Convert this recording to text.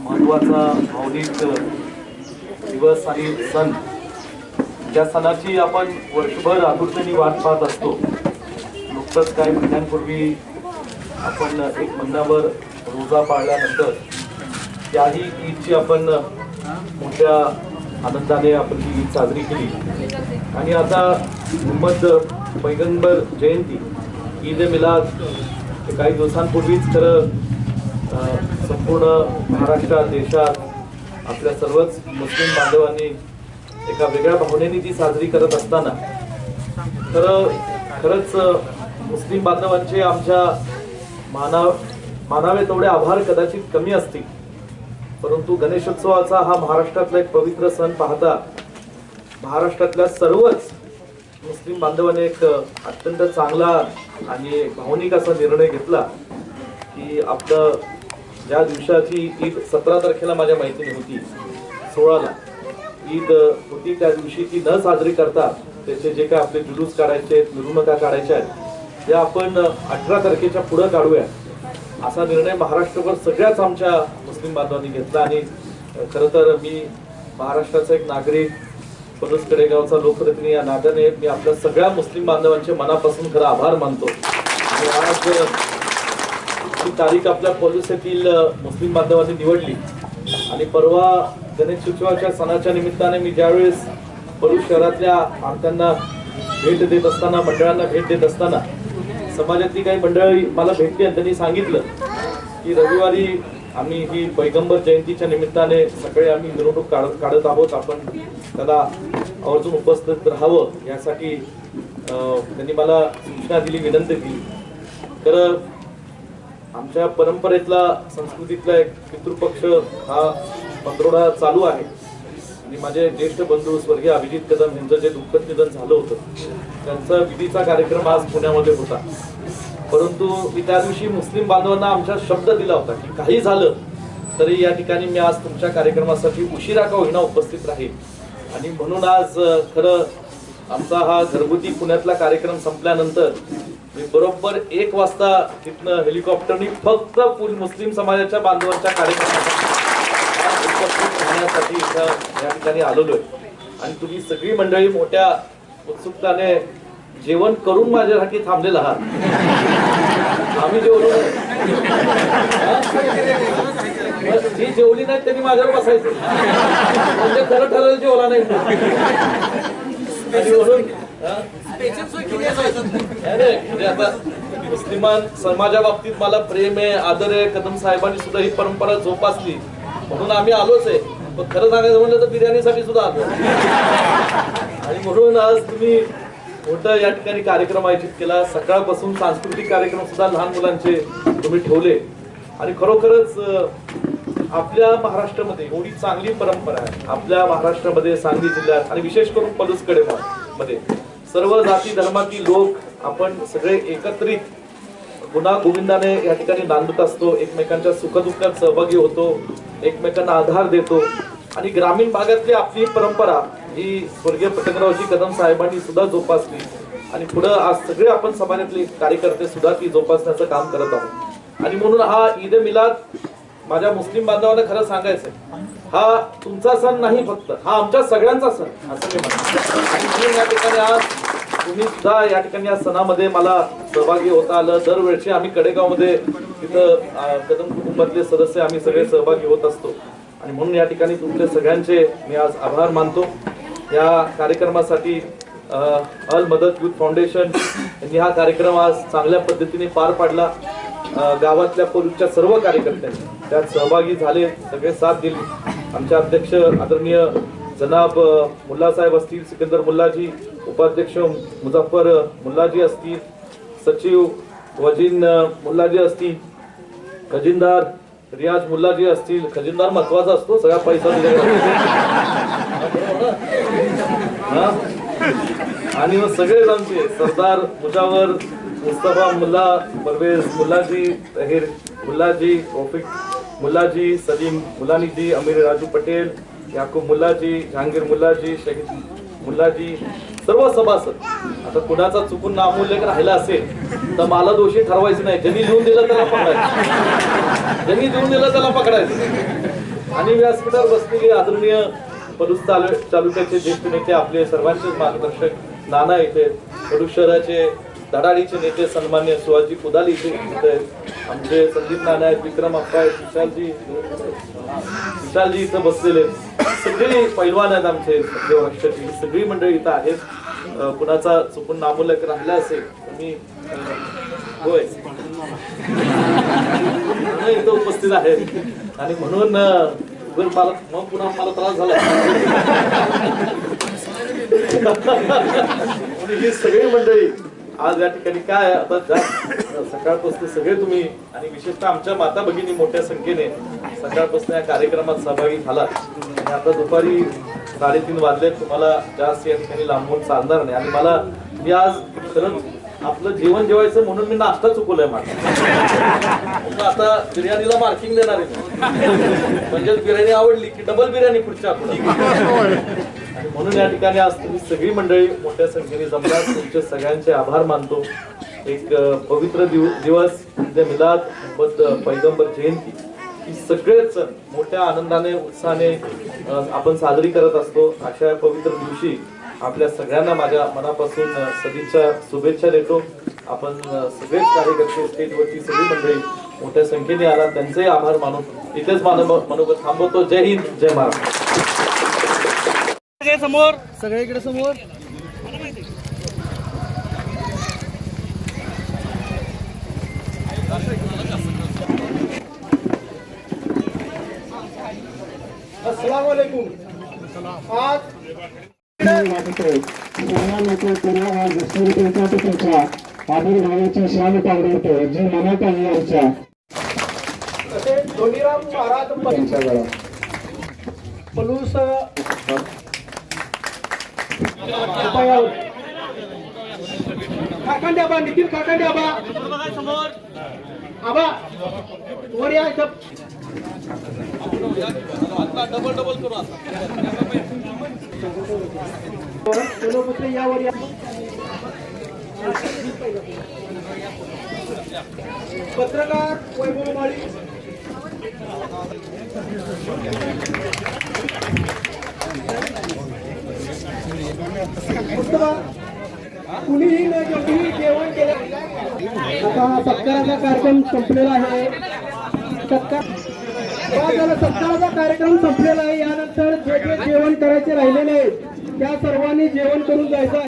महत्त्वाचा भावनिक दिवस आणि सण. ज्या सणाची आपण वर्षभर आतुरतेने वाट पाहत असतो नुकतंच काही महिन्यांपूर्वी आपण एक महिनाभर रोजा पाळल्यानंतर त्याही ईदची आपण मोठ्या आनंदाने आपण ती ईद साजरी केली. आणि आता मोहम्मद पैगंबर जयंती ईद मिलाद काही दिवसांपूर्वीच खरं संपूर्ण महाराष्ट्रात देशात आपल्या सर्वच मुस्लिम बांधवांनी एका वेगळ्या भावनेने ती साजरी करत असताना खरं खरंच मुस्लिम बांधवांचे आमच्या मानाव मानावे तेवढे आभार कदाचित कमी असतील. परंतु गणेशोत्सवाचा हा महाराष्ट्रातला एक पवित्र सण पाहता महाराष्ट्रातल्या सर्वच मुस्लिम बांधवांनी एक अत्यंत चांगला आणि भावनिक असा निर्णय घेतला की आपलं ज्या दिवसाची ईद सतरा तारखेला माझ्या माहितीने होती सोळाला. ईद होती त्या दिवशी ती न साजरी करता त्याचे जे काय आपले जुलूस काढायचे आहेत मिरवणुका काढायच्या आहेत त्या आपण अठरा तारखेच्या पुढं काढूया. असा निर्णय महाराष्ट्रभर सगळ्याच आमच्या मुस्लिम बांधवांनी घेतला आणि खरं तर मी महाराष्ट्राचा एक नागरिक पलूस कडेगावचा लोकप्रतिनिधी या नात्याने मी आपल्या सगळ्या मुस्लिम बांधवांचे मनापासून खरं आभार मानतो. आणि आज ही तारीख आपल्या पॉलिस मुस्लिम बांधवांनी निवडली. आणि परवा गणेश उत्सवाच्या सणाच्या निमित्ताने मी ज्यावेळेस पलूस शहरातल्या आमत्यांना भेट देत असताना मंडळांना भेट देत असताना समाजातली काही मंडळी मला भेटली आणि त्यांनी सांगितलं की रविवारी आम्ही ही पैगंबर जयंतीच्या निमित्ताने सगळे आम्ही मिरवणूक काढत काढत आहोत. आपण त्याला आवर्जून उपस्थित राहावं यासाठी त्यांनी मला सूचना दिली विनंती केली. तर आमच्या परंपरेतला संस्कृतीतला एक पितृपक्ष हा पंधरवडा चालू आहे. आणि माझे ज्येष्ठ बंधू स्वर्गीय अभिजित कदम यांचं जे दुःखद निधन झालं होतं त्यांचा विधीचा कार्यक्रम आज पुण्यामध्ये होता. परंतु मी त्या दिवशी मुस्लिम बांधवांना आमचा शब्द दिला होता की काही झालं तरी या ठिकाणी मी आज तुमच्या कार्यक्रमासाठी उशिरा का होईना उपस्थित राहील आणि म्हणून आज खरं आमचा हा घरगुती पुण्यातला कार्यक्रम संपल्यानंतर मी बरोबर एक वाजता तिथनं हेलिकॉप्टरनी फक्त मुस्लिम समाजाच्या बांधवांच्या कार्यक्रमासाठी इथं या ठिकाणी आलेलो आहे आणि तुम्ही सगळी मंडळी मोठ्या उत्सुकताने जेवण करून माझ्यासाठी थांबलेला आहात. आम्ही जेवलो. जी जेवली नाही त्यांनी माझ्यावर बसायचं. म्हणजे खरं ठरलं जेवला नाही. आता मुस्लिमान समाजा बाबतीत मला प्रेम आहे आदर आहे. कदम साहेबांनी सुद्धा ही परंपरा जोपासली. म्हणून आम्ही आलोच आहे. पण खरं सांगायचं म्हणलं तर बिर्याणीसाठी सुद्धा आलो आणि म्हणून आज तुम्ही मोठं या ठिकाणी कार्यक्रम आयोजित केला. सकाळपासून सांस्कृतिक कार्यक्रम सुद्धा लहान मुलांचे तुम्ही ठेवले. आणि खरोखरच आपल्या महाराष्ट्रामध्ये एवढी चांगली परंपरा आहे. आपल्या महाराष्ट्रामध्ये सांगली जिल्ह्यात आणि विशेष करून पलूसकडे मध्ये सर्व जाती धर्मातील लोक आपण सगळे एकत्रित गुन्हा गोविंदाने या ठिकाणी नांदत असतो. एकमेकांच्या सुखदुःखात सहभागी होतो. एकमेकांना आधार देतो. आणि ग्रामीण भागातली आपली परंपरा ही स्वर्गीय पटकरावजी कदम साहेबांनी सुद्धा जोपासली. आणि पुढं आज सगळे आपण समाजातले कार्यकर्ते सुद्धा ती जोपासण्याचं काम करत आहोत. आणि म्हणून हा ईद मिलाद माझ्या मुस्लिम बांधवांना खरं सांगायचंय. हा तुमचा सण नाही फक्त हा आमच्या सगळ्यांचा सण. असं मी म्हणतो. आणि या ठिकाणी आज तुम्ही सुद्धा या ठिकाणी या सणामध्ये मला सहभागी होता आलं. दरवेळची आम्ही कडेगावमध्ये तिथं कदम कुटुंबातले सदस्य आम्ही सगळे सहभागी होत असतो. आणि म्हणून या ठिकाणी तुमचे सगळ्यांचे मी आज आभार मानतो. या कार्यक्रमासाठी अल मदत युथ फाउंडेशन यांनी हा कार्यक्रम आज चांगल्या पद्धतीने पार पाडला. गावातल्या पोलीसच्या सर्व कार्यकर्त्यांनी त्यात सहभागी झाले सगळे साथ दिली. आमचे अध्यक्ष आदरणीय जनाब मुल्लासाहेब असतील सिकंदर मुल्लाजी उपाध्यक्ष मुझफ्फर मुल्लाजी असतील सचिव वजीन मुल्लाजी असतील खजिनदार रियाज मुल्लाजी असतील खजिनदार महत्त्वाचा असतो सगळा पैसा आणि मग सगळेच आमचे सरदार मुजावर मुस्तफा मुल्ला परवेज मुल्लाजी तहीर मुल्लाजी रफिक मुलाजी सलीम मुलानीजी अमीर राजू पटेल याकूब मुलाजी जहांगीर मुलाजी शहीद मुलाजी सर्व सभासद. आता कुणाचा चुकून नामूल्य राहिला असेल तर मला दोषी ठरवायचं नाही. ज्यांनी लिहून दिलं त्याला पकडायचं. ज्यांनी लिहून दिलं त्याला पकडायचं आणि व्यासपीठावर बसलेले आदरणीय पलूस तालु तालुक्याचे ज्येष्ठ नेते आपले सर्वांचे मार्गदर्शक नाना इथे पलूस शहराचे धडाडीचे नेते सन्मान्य सुहाजी कुदाली इथे आहेत. आमचे संदीप नाना आहेत विक्रम अप्पा आहेत विशालजी. विशालजी इथं बसलेले सगळे पैलवान आहेत आमचे सगळे सगळी मंडळी इथं आहेत. कुणाचा चुकून नामुल्लक राहिला असेल तुम्ही मी होय. इथं उपस्थित आहेत. आणि म्हणून मला मग पुन्हा मला त्रास झाला. ही सगळी मंडळी आज या ठिकाणी काय आता सकाळपासून सगळे तुम्ही आणि विशेषतः आमच्या माता भगिनी मोठ्या संख्येने सकाळपासून या कार्यक्रमात सहभागी झाला आणि आता दुपारी साडेतीन वाजले. तुम्हाला जास्त या ठिकाणी लांबून चालणार नाही. आणि मला मी आज खरंच आपलं जेवण जेवायचं म्हणून मी नाश्ता चुकवलाय माझा. आता बिर्याणीला मार्किंग देणार आहे म्हणजे बिर्याणी आवडली की डबल बिर्याणी पुढच्या आपण म्हणून या ठिकाणी आज तुम्ही सगळी मंडळी मोठ्या संख्येने जमलात तुमचे सगळ्यांचे आभार मानतो. एक पवित्र दिव- दिवस ईद मिलाद मोहम्मद पैगंबर जयंती. ही सगळेच मोठ्या आनंदाने उत्साहाने आपण साजरी करत असतो. अशा पवित्र दिवशी आपल्या सगळ्यांना माझ्या मनापासून सदिच्छा शुभेच्छा देतो. आपण सगळेच कार्यकर्ते स्टेजवरची सगळी मंडळी मोठ्या संख्येने आला. त्यांचेही आभार मानून इथेच मानव मनोगत थांबवतो. जय हिंद जय महाराष्ट्र. समोर. सगळीकडे समोर यांच्या धोनीराम महाराज त्यांच्याकडे पलूस काकांडे आबा निखिल काकांडे आबा. समोर आबा वर या इथं. डबल डबल करू आता यावर या. पत्रकार वैभव माळी. कुणीही न जेवढी जेवण केलं. आता सत्काराचा कार्यक्रम संपलेला आहे. सत्कार झालं, सत्काराचा कार्यक्रम संपलेला आहे. यानंतर जे जे जेवण करायचे राहिलेले आहेत त्या सर्वांनी जेवण करून जायचं